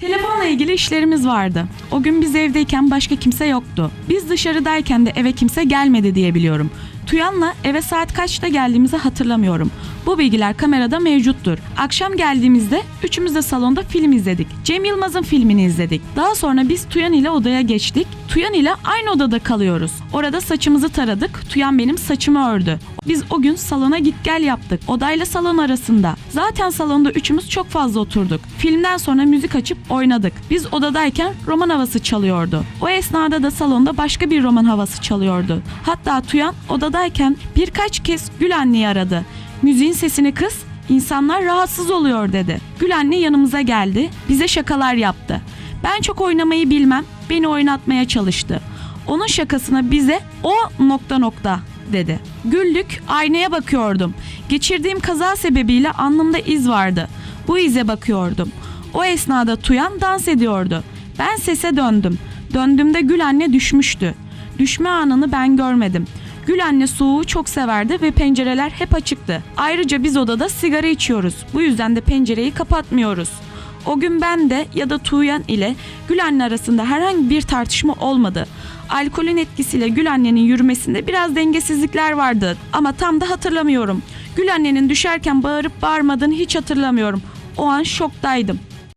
Telefonla ilgili işlerimiz vardı. O gün biz evdeyken başka kimse yoktu. Biz dışarıdayken de eve kimse gelmedi diye biliyorum. Tuyan'la eve saat kaçta geldiğimizi hatırlamıyorum. Bu bilgiler kamerada mevcuttur. Akşam geldiğimizde üçümüz de salonda film izledik. Cem Yılmaz'ın filmini izledik. Daha sonra biz Tuyan ile odaya geçtik. Tuyan ile aynı odada kalıyoruz. Orada saçımızı taradık. Tuyan benim saçımı ördü. Biz o gün salona git gel yaptık. Odayla salon arasında. Zaten salonda üçümüz çok fazla oturduk. Filmden sonra müzik açıp oynadık. Biz odadayken roman havası çalıyordu. O esnada da salonda başka bir roman havası çalıyordu. Hatta Tuyan odadayken birkaç kez Gül anneyi aradı. Müziğin sesini kıs, insanlar rahatsız oluyor dedi. Gül anne yanımıza geldi, bize şakalar yaptı. Ben çok oynamayı bilmem, beni oynatmaya çalıştı. Onun şakasına bize o nokta nokta dedi. Güldük, aynaya bakıyordum. Geçirdiğim kaza sebebiyle alnımda iz vardı. Bu ize bakıyordum. O esnada Tuyan dans ediyordu. Ben sese döndüm. Döndüğümde Gül anne düşmüştü. Düşme anını ben görmedim. Gül anne soğuğu çok severdi ve pencereler hep açıktı. Ayrıca biz odada sigara içiyoruz. Bu yüzden de pencereyi kapatmıyoruz. O gün ben de ya da Tuğyan ile Gül anne arasında herhangi bir tartışma olmadı. Alkolün etkisiyle Gül annenin yürümesinde biraz dengesizlikler vardı ama tam da hatırlamıyorum. Gül annenin düşerken bağırıp bağırmadığını hiç hatırlamıyorum. O an şoktaydım.